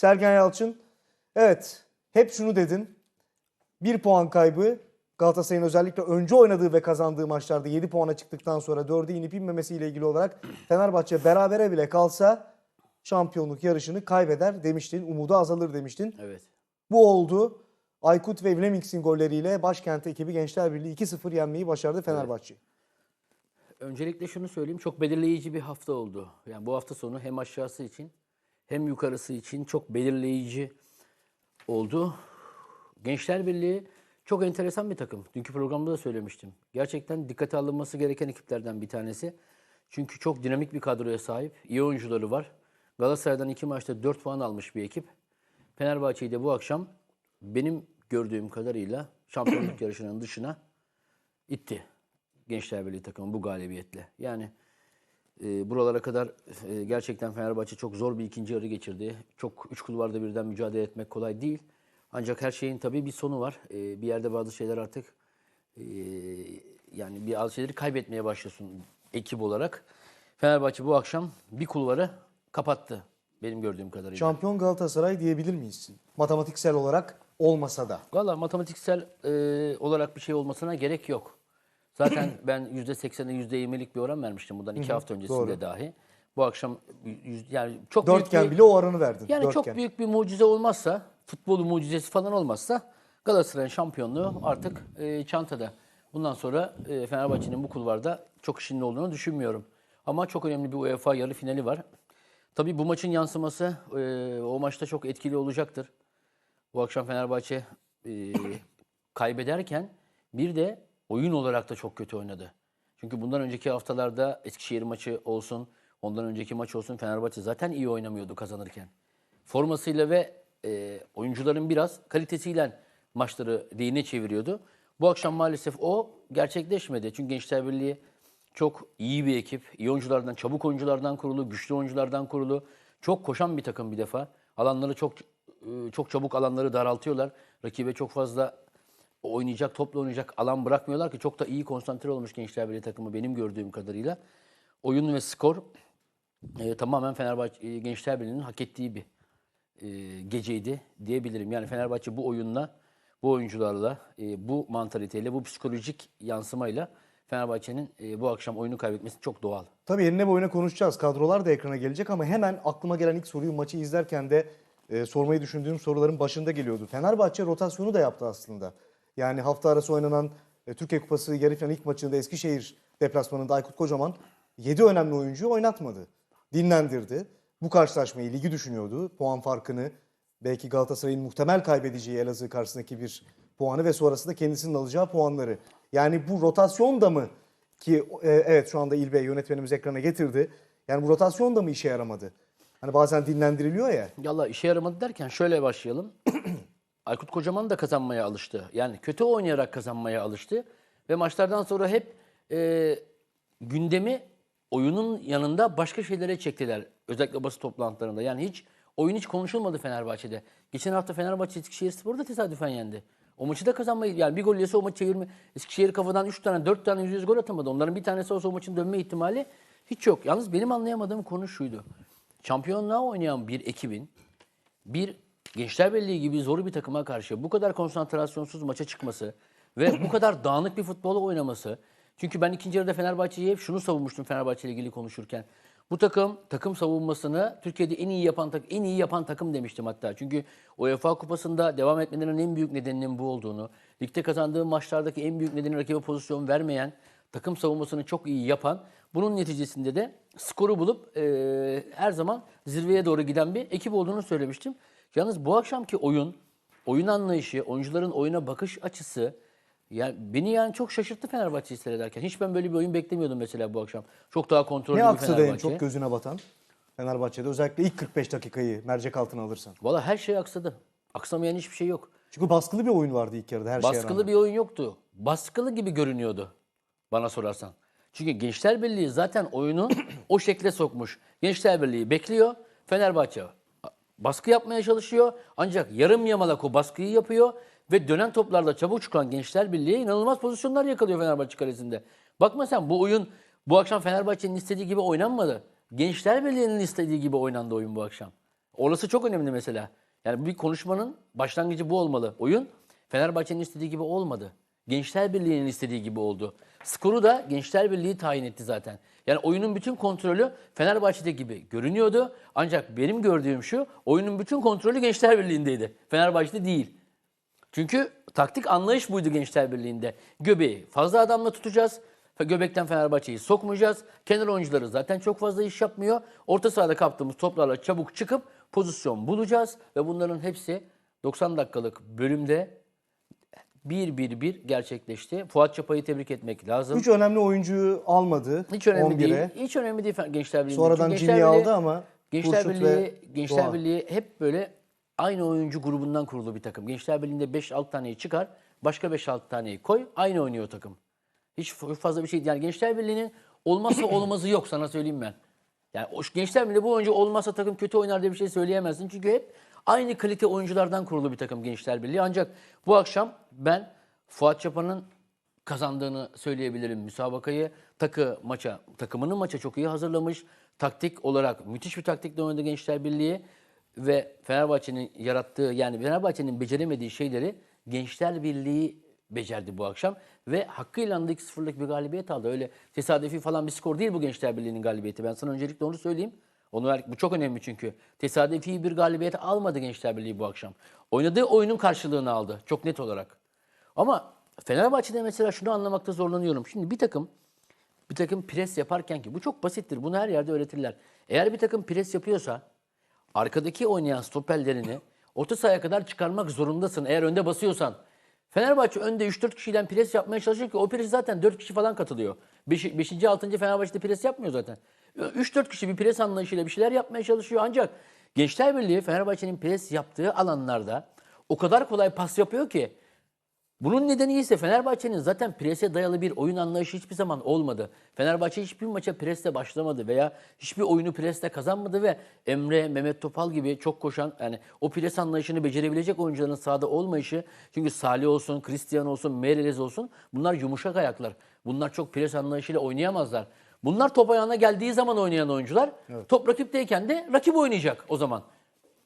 Sergen Yalçın, evet hep şunu dedin. Bir puan kaybı Galatasaray'ın özellikle önce oynadığı ve kazandığı maçlarda 7 puana çıktıktan sonra 4'e inip inmemesiyle ilgili olarak Fenerbahçe berabere bile kalsa şampiyonluk yarışını kaybeder demiştin. Umudu azalır demiştin. Evet. Bu oldu. Aykut ve Vlemings'in golleriyle başkent ekibi Gençler Birliği 2-0 yenmeyi başardı Fenerbahçe. Öncelikle şunu söyleyeyim. Çok belirleyici bir hafta oldu. Yani bu hafta sonu hem aşağısı için hem yukarısı için çok belirleyici oldu. Gençler Birliği çok enteresan bir takım. Dünkü programda da söylemiştim. Gerçekten dikkate alınması gereken ekiplerden bir tanesi. Çünkü çok dinamik bir kadroya sahip. iyi oyuncuları var. Galatasaray'dan iki maçta 4 puan almış bir ekip. Fenerbahçe'yi de bu akşam benim gördüğüm kadarıyla şampiyonluk yarışının dışına itti. Gençler Birliği takımı bu galibiyetle. Yani e, buralara kadar e, gerçekten Fenerbahçe çok zor bir ikinci yarı geçirdi. Çok üç kulvarda birden mücadele etmek kolay değil. Ancak her şeyin tabii bir sonu var. E, bir yerde bazı şeyler artık e, yani bir bazı şeyleri kaybetmeye başlıyorsun ekip olarak. Fenerbahçe bu akşam bir kulvarı kapattı benim gördüğüm kadarıyla. Şampiyon Galatasaray diyebilir miyiz? Matematiksel olarak olmasa da. Valla matematiksel e, olarak bir şey olmasına gerek yok. Zaten ben %80'e %20'lik bir oran vermiştim bundan iki hafta öncesinde doğru. dahi. Bu akşam yüz- yani çok büyük Dörtgen bir, bile o oranı verdin. yani Dörtgen. çok büyük bir mucize olmazsa, futbolu mucizesi falan olmazsa Galatasaray'ın şampiyonluğu artık e, çantada. Bundan sonra e, Fenerbahçe'nin bu kulvarda çok işinin olduğunu düşünmüyorum. Ama çok önemli bir UEFA yarı finali var. Tabii bu maçın yansıması e, o maçta çok etkili olacaktır. Bu akşam Fenerbahçe e, kaybederken bir de oyun olarak da çok kötü oynadı. Çünkü bundan önceki haftalarda Eskişehir maçı olsun, ondan önceki maç olsun Fenerbahçe zaten iyi oynamıyordu kazanırken. Formasıyla ve e, oyuncuların biraz kalitesiyle maçları lehine çeviriyordu. Bu akşam maalesef o gerçekleşmedi. Çünkü Gençler Birliği çok iyi bir ekip. İyi oyunculardan, çabuk oyunculardan kurulu, güçlü oyunculardan kurulu. Çok koşan bir takım bir defa. Alanları çok e, çok çabuk alanları daraltıyorlar. Rakibe çok fazla oynayacak, topla oynayacak alan bırakmıyorlar ki çok da iyi konsantre olmuş Gençler Birliği takımı benim gördüğüm kadarıyla. Oyun ve skor e, tamamen Fenerbahçe e, Gençler Birliği'nin hak ettiği bir e, geceydi diyebilirim. Yani Fenerbahçe bu oyunla, bu oyuncularla, e, bu mantaliteyle, bu psikolojik yansımayla Fenerbahçe'nin e, bu akşam oyunu kaybetmesi çok doğal. Tabii enine boyuna konuşacağız. Kadrolar da ekrana gelecek ama hemen aklıma gelen ilk soruyu maçı izlerken de e, sormayı düşündüğüm soruların başında geliyordu. Fenerbahçe rotasyonu da yaptı aslında. Yani hafta arası oynanan e, Türkiye Kupası yarı final ilk maçında Eskişehir deplasmanında Aykut Kocaman 7 önemli oyuncuyu oynatmadı. Dinlendirdi. Bu karşılaşmayı ligi düşünüyordu. Puan farkını belki Galatasaray'ın muhtemel kaybedeceği Elazığ karşısındaki bir puanı ve sonrasında kendisinin alacağı puanları. Yani bu rotasyon da mı ki e, evet şu anda İlbey yönetmenimiz ekrana getirdi. Yani bu rotasyon da mı işe yaramadı? Hani bazen dinlendiriliyor ya. Yallah işe yaramadı derken şöyle başlayalım. Aykut Kocaman da kazanmaya alıştı. Yani kötü oynayarak kazanmaya alıştı. Ve maçlardan sonra hep e, gündemi oyunun yanında başka şeylere çektiler. Özellikle basın toplantılarında. Yani hiç oyun hiç konuşulmadı Fenerbahçe'de. Geçen hafta Fenerbahçe Eskişehir Spor'u da tesadüfen yendi. O maçı da kazanmayı yani bir gol yese o maçı çevirme. Eskişehir kafadan 3 tane 4 tane yüz yüz gol atamadı. Onların bir tanesi olsa o maçın dönme ihtimali hiç yok. Yalnız benim anlayamadığım konu şuydu. Şampiyonluğa oynayan bir ekibin bir Gençler Birliği gibi zor bir takıma karşı bu kadar konsantrasyonsuz maça çıkması ve bu kadar dağınık bir futbolu oynaması. Çünkü ben ikinci yarıda Fenerbahçe'yi hep şunu savunmuştum Fenerbahçe ile ilgili konuşurken. Bu takım takım savunmasını Türkiye'de en iyi yapan tak- en iyi yapan takım demiştim hatta. Çünkü UEFA Kupası'nda devam etmelerinin en büyük nedeninin bu olduğunu, ligde kazandığı maçlardaki en büyük nedeni rakibe pozisyon vermeyen, takım savunmasını çok iyi yapan, bunun neticesinde de skoru bulup eee, her zaman zirveye doğru giden bir ekip olduğunu söylemiştim. Yalnız bu akşamki oyun, oyun anlayışı, oyuncuların oyuna bakış açısı yani beni yani çok şaşırttı Fenerbahçe'yi seyrederken. Hiç ben böyle bir oyun beklemiyordum mesela bu akşam. Çok daha kontrollü Ne bir aksadı en Fenerbahçe. çok gözüne batan Fenerbahçe'de özellikle ilk 45 dakikayı mercek altına alırsan. Valla her şey aksadı. Aksamayan hiçbir şey yok. Çünkü baskılı bir oyun vardı ilk yarıda her şeye Baskılı bir oyun yoktu. Baskılı gibi görünüyordu bana sorarsan. Çünkü Gençler Birliği zaten oyunu o şekle sokmuş. Gençler Birliği bekliyor. Fenerbahçe baskı yapmaya çalışıyor. Ancak yarım yamalak o baskıyı yapıyor. Ve dönen toplarda çabuk çıkan Gençler Birliği inanılmaz pozisyonlar yakalıyor Fenerbahçe kalesinde. Bakma sen bu oyun bu akşam Fenerbahçe'nin istediği gibi oynanmadı. Gençler Birliği'nin istediği gibi oynandı oyun bu akşam. orası çok önemli mesela. Yani bir konuşmanın başlangıcı bu olmalı. Oyun Fenerbahçe'nin istediği gibi olmadı. Gençler Birliği'nin istediği gibi oldu. Skoru da Gençler Birliği tayin etti zaten. Yani oyunun bütün kontrolü Fenerbahçe'de gibi görünüyordu. Ancak benim gördüğüm şu, oyunun bütün kontrolü Gençler Birliği'ndeydi. Fenerbahçe'de değil. Çünkü taktik anlayış buydu Gençler Birliği'nde. Göbeği fazla adamla tutacağız. Göbekten Fenerbahçe'yi sokmayacağız. Kenar oyuncuları zaten çok fazla iş yapmıyor. Orta sahada kaptığımız toplarla çabuk çıkıp pozisyon bulacağız. Ve bunların hepsi 90 dakikalık bölümde bir bir bir gerçekleşti. Fuat Çapa'yı tebrik etmek lazım. Üç önemli oyuncuyu almadı. Hiç önemli 11'e. değil. Hiç önemli değil Gençler Birliği'nde. Sonradan Gençler Birliği- aldı ama Gençler Birliği, Gençler Doğa. Birliği hep böyle aynı oyuncu grubundan kurulu bir takım. Gençler Birliği'nde 5-6 taneyi çıkar, başka 5-6 taneyi koy, aynı oynuyor takım. Hiç fazla bir şey değil. Yani Gençler Birliği'nin olmazsa olmazı yok sana söyleyeyim ben. Yani Gençler Birliği bu oyuncu olmazsa takım kötü oynar diye bir şey söyleyemezsin. Çünkü hep aynı kalite oyunculardan kurulu bir takım Gençler Birliği. Ancak bu akşam ben Fuat Çapa'nın kazandığını söyleyebilirim müsabakayı. Takı maça, takımını maça çok iyi hazırlamış. Taktik olarak müthiş bir taktikle oynadı Gençler Birliği ve Fenerbahçe'nin yarattığı yani Fenerbahçe'nin beceremediği şeyleri Gençler Birliği becerdi bu akşam ve hakkıyla da 2-0'lık bir galibiyet aldı. Öyle tesadüfi falan bir skor değil bu Gençler Birliği'nin galibiyeti. Ben sana öncelikle onu söyleyeyim. Onu bu çok önemli çünkü. Tesadüfi bir galibiyet almadı Gençler Birliği bu akşam. Oynadığı oyunun karşılığını aldı çok net olarak. Ama Fenerbahçe'de mesela şunu anlamakta zorlanıyorum. Şimdi bir takım bir takım pres yaparken ki bu çok basittir. Bunu her yerde öğretirler. Eğer bir takım pres yapıyorsa arkadaki oynayan stoperlerini orta sahaya kadar çıkarmak zorundasın eğer önde basıyorsan. Fenerbahçe önde 3-4 kişiden pres yapmaya çalışıyor ki o pres zaten 4 kişi falan katılıyor. 5. 5. 6. Fenerbahçe'de pres yapmıyor zaten. 3-4 kişi bir pres anlayışıyla bir şeyler yapmaya çalışıyor ancak Gençler Birliği Fenerbahçe'nin pres yaptığı alanlarda o kadar kolay pas yapıyor ki bunun nedeni ise Fenerbahçe'nin zaten prese dayalı bir oyun anlayışı hiçbir zaman olmadı. Fenerbahçe hiçbir maça presle başlamadı veya hiçbir oyunu presle kazanmadı ve Emre, Mehmet Topal gibi çok koşan yani o pres anlayışını becerebilecek oyuncuların sahada olmayışı çünkü Salih olsun, Christian olsun, Meireles olsun bunlar yumuşak ayaklar. Bunlar çok pres anlayışıyla oynayamazlar. Bunlar top ayağına geldiği zaman oynayan oyuncular top rakipteyken de rakip oynayacak o zaman.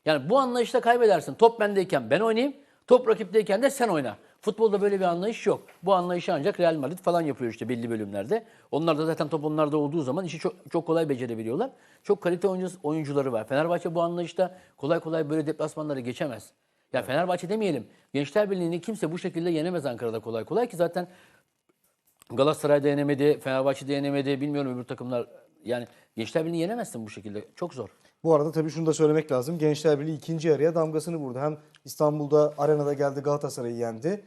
Yani bu anlayışla kaybedersin. Top bendeyken ben oynayayım, top rakipteyken de sen oyna. Futbolda böyle bir anlayış yok. Bu anlayışı ancak Real Madrid falan yapıyor işte belli bölümlerde. Onlar da zaten top onlarda olduğu zaman işi çok, çok kolay becerebiliyorlar. Çok kalite oyuncu, oyuncuları var. Fenerbahçe bu anlayışta kolay kolay böyle deplasmanları geçemez. Ya Fenerbahçe demeyelim. Gençler Birliği'ni kimse bu şekilde yenemez Ankara'da kolay kolay ki zaten Galatasaray'da yenemedi, Fenerbahçe'de yenemedi, bilmiyorum öbür takımlar. Yani Gençler Birliği'ni yenemezsin bu şekilde. Çok zor. Bu arada tabii şunu da söylemek lazım. Gençler Birliği ikinci yarıya damgasını vurdu. Hem İstanbul'da arenada geldi Galatasaray'ı yendi.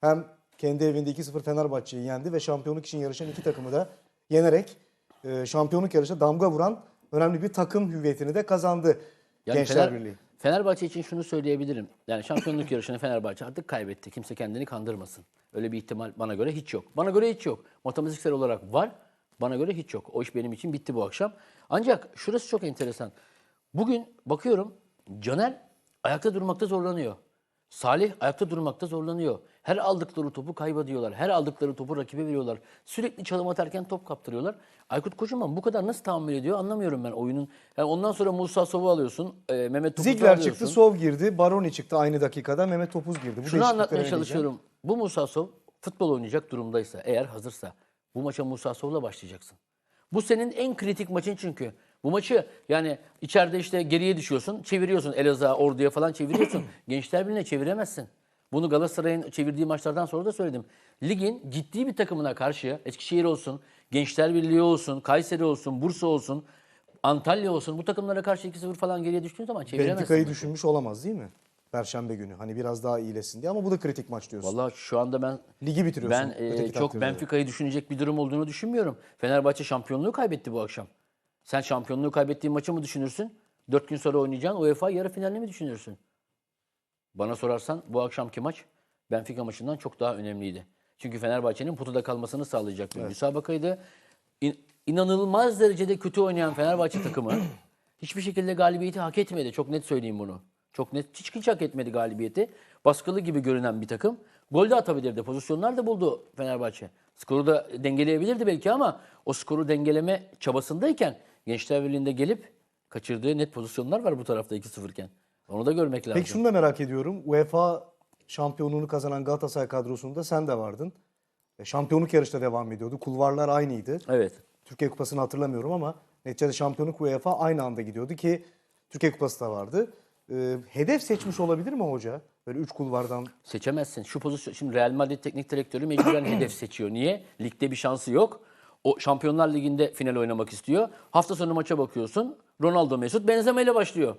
Hem kendi evinde 2-0 Fenerbahçe'yi yendi ve şampiyonluk için yarışan iki takımı da yenerek e, şampiyonluk yarışına damga vuran önemli bir takım hüviyetini de kazandı Yani Gençler Fener- Birliği. Fenerbahçe için şunu söyleyebilirim. Yani şampiyonluk yarışını Fenerbahçe artık kaybetti. Kimse kendini kandırmasın. Öyle bir ihtimal bana göre hiç yok. Bana göre hiç yok. Matematiksel olarak var. Bana göre hiç yok. O iş benim için bitti bu akşam. Ancak şurası çok enteresan. Bugün bakıyorum Caner ayakta durmakta zorlanıyor. Salih ayakta durmakta zorlanıyor. Her aldıkları topu kaybediyorlar. Her aldıkları topu rakibe veriyorlar. Sürekli çalım atarken top kaptırıyorlar. Aykut Kocaman bu kadar nasıl tahammül ediyor anlamıyorum ben oyunun. Yani ondan sonra Musa Sov'u alıyorsun. e, Mehmet Topuz'u Ziegler alıyorsun. çıktı, Sov girdi, Baroni çıktı aynı dakikada, Mehmet Topuz girdi. Bu Şunu anlatmaya çalışıyorum. Bu Musa Sov futbol oynayacak durumdaysa, eğer hazırsa bu maça Musa Sov'la başlayacaksın. Bu senin en kritik maçın çünkü. Bu maçı yani içeride işte geriye düşüyorsun, çeviriyorsun Elazığ'a, Ordu'ya falan çeviriyorsun. Gençler Birliği'ne çeviremezsin. Bunu Galatasaray'ın çevirdiği maçlardan sonra da söyledim. Ligin ciddi bir takımına karşı Eskişehir olsun, Gençler Birliği olsun, Kayseri olsun, Bursa olsun, Antalya olsun bu takımlara karşı 2-0 falan geriye düştüğün zaman çeviremezsin. Benfica'yı düşünmüş olamaz değil mi? Perşembe günü. Hani biraz daha iyilesin diye ama bu da kritik maç diyorsun. Vallahi şu anda ben Ligi bitiriyorsun. Ben e, çok. Benfica'yı düşünecek bir durum olduğunu düşünmüyorum. Fenerbahçe şampiyonluğu kaybetti bu akşam. Sen şampiyonluğu kaybettiğin maçı mı düşünürsün? Dört gün sonra oynayacağın UEFA yarı finalini mi düşünürsün? Bana sorarsan bu akşamki maç Benfica maçından çok daha önemliydi. Çünkü Fenerbahçe'nin potada kalmasını sağlayacak bir müsabakaydı. İn- inanılmaz derecede kötü oynayan Fenerbahçe takımı hiçbir şekilde galibiyeti hak etmedi. Çok net söyleyeyim bunu. Çok net hiç hiç hak etmedi galibiyeti. Baskılı gibi görünen bir takım. Gol de atabilirdi. Pozisyonlar da buldu Fenerbahçe. Skoru da dengeleyebilirdi belki ama o skoru dengeleme çabasındayken Gençler Birliği'nde gelip kaçırdığı net pozisyonlar var bu tarafta 2-0 iken. Onu da görmek lazım. Peki şunu da merak ediyorum. UEFA şampiyonluğunu kazanan Galatasaray kadrosunda sen de vardın. E, Şampiyonluk yarışta devam ediyordu. Kulvarlar aynıydı. Evet. Türkiye Kupası'nı hatırlamıyorum ama neticede şampiyonluk UEFA aynı anda gidiyordu ki Türkiye Kupası da vardı. E, hedef seçmiş olabilir mi hoca? Böyle üç kulvardan. Seçemezsin. Şu pozisyon şimdi Real Madrid teknik direktörü mecburen hedef seçiyor. Niye? Ligde bir şansı yok. O Şampiyonlar Ligi'nde final oynamak istiyor. Hafta sonu maça bakıyorsun. Ronaldo Mesut Benzema ile başlıyor.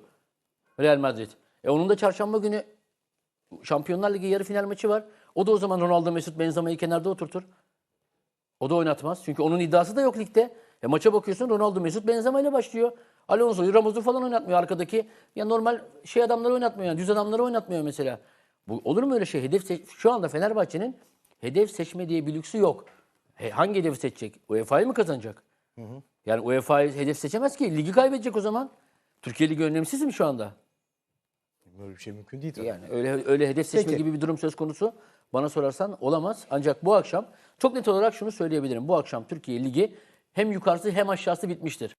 Real Madrid. E onun da çarşamba günü Şampiyonlar Ligi yarı final maçı var. O da o zaman Ronaldo Mesut Benzema'yı kenarda oturtur. O da oynatmaz. Çünkü onun iddiası da yok ligde. E maça bakıyorsun Ronaldo Mesut Benzema ile başlıyor. Alonso'yu Ramos'u falan oynatmıyor arkadaki. Ya normal şey adamları oynatmıyor yani düz adamları oynatmıyor mesela. Bu olur mu öyle şey? Hedef şu anda Fenerbahçe'nin hedef seçme diye bir lüksü yok. He, hangi hedefi seçecek? UEFA'yı mı kazanacak? Yani UEFA'yı hedef seçemez ki. Ligi kaybedecek o zaman. Türkiye Ligi önemsiz mi şu anda? Böyle bir şey mümkün değil tabii. Yani öyle öyle hedef seçme Peki. gibi bir durum söz konusu bana sorarsan olamaz. Ancak bu akşam çok net olarak şunu söyleyebilirim. Bu akşam Türkiye Ligi hem yukarısı hem aşağısı bitmiştir.